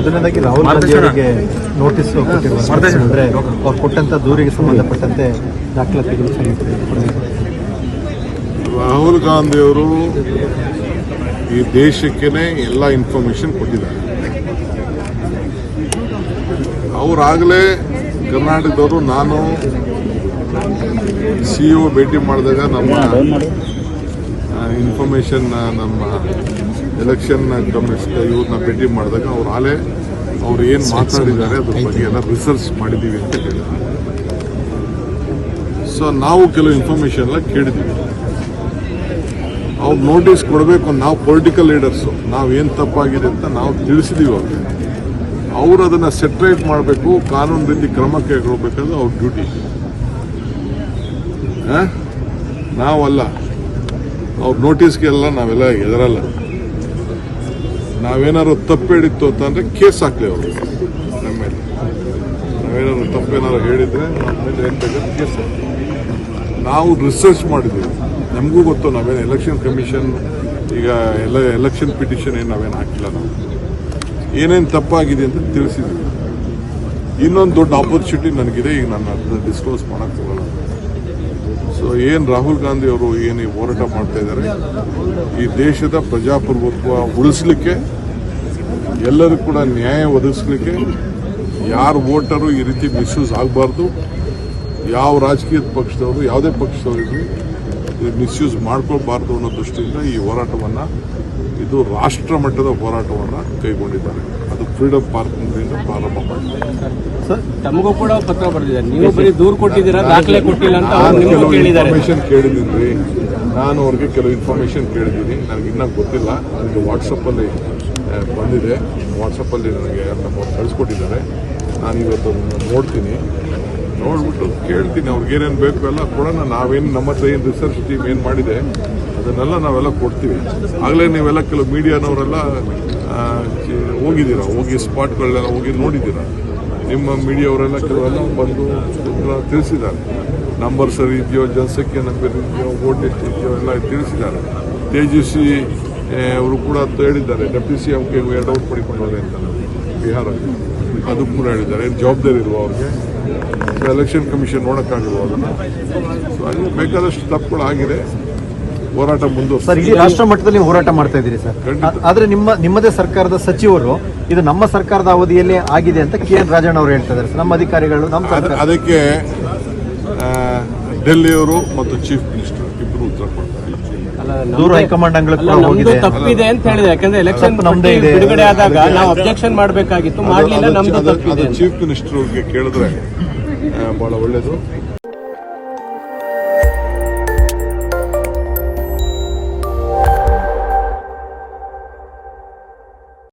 ಮೊದಲನೇದಾಗಿ ರಾಹುಲ್ ಗಾಂಧಿ ಅವರಿಗೆ ನೋಟಿಸ್ ಅಂದರೆ ಅವ್ರು ಕೊಟ್ಟಂತ ದೂರಿಗೆ ಸಂಬಂಧಪಟ್ಟಂತೆ ದಾಖಲಾತಿಗಳು ರಾಹುಲ್ ಗಾಂಧಿ ಅವರು ಈ ದೇಶಕ್ಕೇನೆ ಎಲ್ಲ ಇನ್ಫಾರ್ಮೇಶನ್ ಕೊಟ್ಟಿದ್ದಾರೆ. ಅವರಾಗಲೇ ಕರ್ನಾಟಕದವರು ನಾನು ಸಿ ಒ ಭೇಟಿ ಮಾಡಿದಾಗ ನಮ್ಮ ಇನ್ಫಾರ್ಮೇಶನ್ ನಮ್ಮ ಎಲೆಕ್ಷನ್ ಕಮಿಷನ್ ಇವ್ರನ್ನ ಭೇಟಿ ಮಾಡಿದಾಗ ಅವ್ರು ಆಲೆ ಅವ್ರು ಏನು ಮಾತಾಡಿದ್ದಾರೆ ಅದ್ರ ಬಗ್ಗೆ ಎಲ್ಲ ರಿಸರ್ಚ್ ಮಾಡಿದ್ದೀವಿ ಅಂತ ಹೇಳಿದ್ರು ಸೊ ನಾವು ಕೆಲವು ಇನ್ಫಾರ್ಮೇಷನ್ ಎಲ್ಲ ಕೇಳಿದ್ದೀವಿ ಅವ್ರು ನೋಟಿಸ್ ಕೊಡಬೇಕು ನಾವು ಪೊಲಿಟಿಕಲ್ ಲೀಡರ್ಸು ನಾವು ಏನು ತಪ್ಪಾಗಿದೆ ಅಂತ ನಾವು ತಿಳಿಸಿದೀವಿ ಅವ್ರಿಗೆ. ಅವರು ಅದನ್ನು ಸೆಟ್ರೇಟ್ ಮಾಡಬೇಕು ಕಾನೂನು ರೀತಿ ಕ್ರಮ ಕೈಗೊಳ್ಬೇಕಾದ್ರೆ ಅವ್ರ ಡ್ಯೂಟಿ ನಾವಲ್ಲ. ಅವ್ರ ನೋಟಿಸ್ಗೆಲ್ಲ ನಾವೆಲ್ಲ ಎದರಲ್ಲ ನಾವೇನಾದ್ರು ತಪ್ಪೇಡಿತ್ತು ಅಂತ ಅಂದರೆ ಕೇಸ್ ಹಾಕ್ಲಿ ಅವರು. ನಮ್ಮ ಮೇಲೆ ನಾವೇನಾದ್ರು ತಪ್ಪೇನಾದ್ರು ಹೇಳಿದರೆ ನಮ್ಮ ಮೇಲೆ ಏನು ಬೇಕಾದ್ರೆ ಕೇಸ್ ಹಾಕ್ತೀವಿ ನಾವು ರಿಸರ್ಚ್ ಮಾಡಿದ್ವಿ. ನಮಗೂ ಗೊತ್ತು ನಾವೇನು ಎಲೆಕ್ಷನ್ ಕಮಿಷನ್ ಈಗ ಎಲ್ಲ ಎಲೆಕ್ಷನ್ ಪಿಟಿಷನ್ ಏನು ನಾವೇನು ಹಾಕಿಲ್ಲ ನಾವು. ಏನೇನು ತಪ್ಪಾಗಿದೆ ಅಂತ ತಿಳಿಸಿದ್ವಿ. ಇನ್ನೊಂದು ದೊಡ್ಡ ಆಪರ್ಚುನಿಟಿ ನನಗಿದೆ. ಈಗ ನಾನು ಅದನ್ನ ಡಿಸ್ಕ್ಲೋಸ್ ಮಾಡೋಕ್ಕೆ ಹೋಗಲ್ಲ. ಸೊ ಏನು ರಾಹುಲ್ ಗಾಂಧಿ ಅವರು ಏನು ಈ ಹೋರಾಟ ಮಾಡ್ತಾ ಇದ್ದಾರೆ? ಈ ದೇಶದ ಪ್ರಜಾಪ್ರಭುತ್ವ ಉಳಿಸ್ಲಿಕ್ಕೆ, ಎಲ್ಲರೂ ಕೂಡ ನ್ಯಾಯ ಒದಗಿಸ್ಲಿಕ್ಕೆ ಯಾರು ವೋಟರು ಈ ರೀತಿ ಮಿಸ್ಯೂಸ್ ಆಗಬಾರ್ದು, ಯಾವ ರಾಜಕೀಯ ಪಕ್ಷದವರು, ಯಾವುದೇ ಇದು ಮಿಸ್ಯೂಸ್ ಮಾಡ್ಕೊಳ್ಬಾರ್ದು ಅನ್ನೋ ದೃಷ್ಟಿಯಿಂದ ಈ ಹೋರಾಟವನ್ನು, ಇದು ರಾಷ್ಟ್ರ ಮಟ್ಟದ ಹೋರಾಟವನ್ನು ಕೈಗೊಂಡಿದ್ದಾರೆ. ಅದು ಫ್ರೀಡಮ್ ಪಾರ್ಕ್ನಿಂದ ಪ್ರಾರಂಭ ಸರ್ ತಮಗೂ ಕೂಡ ಪತ್ರ ಬರೆದಿದ್ದಾರೆ. ನೀವು ಬರೀ ದೂರು ಕೊಟ್ಟಿದ್ದೀರಾ ದಾಖಲೆ ಕೊಟ್ಟಿಲ್ಲ ಅಂತ ನಾನು ಕೆಲವು ಇನ್ಫಾರ್ಮೇಷನ್ ಕೇಳಿದ್ದೀನಿ. ನಾನು ಅವ್ರಿಗೆ ಕೆಲವು ಇನ್ಫಾರ್ಮೇಶನ್ ಕೇಳಿದ್ದೀನಿ. ನನಗೆ ಇನ್ನೂ ಗೊತ್ತಿಲ್ಲ. ನನಗೆ ವಾಟ್ಸಪ್ಪಲ್ಲಿ ಬಂದಿದೆ. ವಾಟ್ಸಪ್ಪಲ್ಲಿ ನನಗೆ ನಮ್ಮ ಕಳಿಸ್ಕೊಟ್ಟಿದ್ದಾರೆ. ನಾನು ಇವತ್ತು ನೋಡ್ತೀನಿ. ನೋಡ್ಬಿಟ್ಟು ಕೇಳ್ತೀನಿ. ಅವ್ರಿಗೆ ಏನೇನು ಬೇಕು ಎಲ್ಲ ಕೊಡೋಣ. ನಾವೇನು ನಮ್ಮ ಹತ್ರ ಏನು ರಿಸರ್ಚ್ ಟೀಮ್ ಏನು ಮಾಡಿದೆ ಅದನ್ನೆಲ್ಲ ನಾವೆಲ್ಲ ಕೊಡ್ತೀವಿ. ಆಗಲೇ ನೀವೆಲ್ಲ ಕೆಲವು ಮೀಡಿಯಾನವರೆಲ್ಲ ಹೋಗಿದ್ದೀರಾ? ಹೋಗಿ ಸ್ಪಾಟ್ಗಳನ್ನೆಲ್ಲ ಹೋಗಿ ನೋಡಿದ್ದೀರಾ? ನಿಮ್ಮ ಮೀಡಿಯಾವರೆಲ್ಲ ಕೆಲವೆಲ್ಲ ಬಂದು ತಿಳಿಸಿದ್ದಾರೆ. ನಂಬರ್ ಸರಿ ಇದೆಯೋ, ಜನಸಂಖ್ಯೆ ನಂಬರ್ ಇದೆಯೋ ವೋಟ್ ಎಷ್ಟು ಇದೆಯೋ ಎಲ್ಲ ತಿಳಿಸಿದ್ದಾರೆ. ತೇಜಸ್ವಿ ಅವರು ಕೂಡ ಹೇಳಿದ್ದಾರೆ. Deputy C M kick out ಪಡಿಕೊಂಡು ಹೋದೆ ಅಂತ ಬಿಹಾರ ಅದು ಕೂಡ ಹೇಳಿದ್ದಾರೆ. ಏನು ಜವಾಬ್ದಾರಿ ಇಲ್ವೋ ಅವ್ರಿಗೆ? ಎಲೆಕ್ಷನ್ ಕಮಿಷನ್ ನೋಡೋಕ್ಕಾಗಿಲ್ವ ಅದನ್ನು? ಸೊ ಅಲ್ಲಿ ಬೇಕಾದಷ್ಟು ತಪ್ಪುಗಳು ಆಗಿದೆ ಹೋರಾಟ ಮುಂದುವರಿಸಿ ಸರ್ ಇಡೀ ರಾಷ್ಟ್ರ ಮಟ್ಟದಲ್ಲಿ ನೀವು ಹೋರಾಟ ಮಾಡ್ತಾ ಇದ್ದೀರಿ ಸರ್. ಆದ್ರೆ ನಿಮ್ಮ ನಿಮ್ಮದೇ ಸರ್ಕಾರದ ಸಚಿವರು ಇದು ನಮ್ಮ ಸರ್ಕಾರದ ಅವಧಿಯಲ್ಲೇ ಆಗಿದೆ ಅಂತ ಕೆ ಎನ್ ರಾಜಣ್ಣ ಅವರು ಹೇಳ್ತಾ ಇದ್ದಾರೆ ಸರ್ ನಮ್ಮ ಅಧಿಕಾರಿಗಳು ನಮ್ಮ ಸರ್ಕಾರ ಅದಕ್ಕೆ ಡೆಲ್ಲಿಯವರು ಮತ್ತು ಚೀಫ್ ಮಿನಿಸ್ಟರ್ ಇಬ್ಬರು ಉತ್ತರ ಕೊಡ್ತಾರೆ ಅಲ್ಲ, ದೂರ ಹೈಕಮಾಂಡ್ ಅಂಗಳಕ್ಕೆ ತಪ್ಪಿದೆ ಅಂತ ಹೇಳಿದೆ ಯಾಕಂದ್ರೆ ಎಲೆಕ್ಷನ್ ನಮ್ದೇ ಇದೆ. ಬಿಡುಗಡೆ ಆದಾಗ ನಾವು ಅಬ್ಜೆಕ್ಷನ್ ಮಾಡಬೇಕಾಗಿತ್ತು ಮಾಡಲಿಲ್ಲ ನಮ್ದು ತಪ್ಪಿದೆ. ಚೀಫ್ ಮಿನಿಸ್ಟರ್ ಕೇಳಿದ್ರೆ ಬಹಳ ಒಳ್ಳೇದು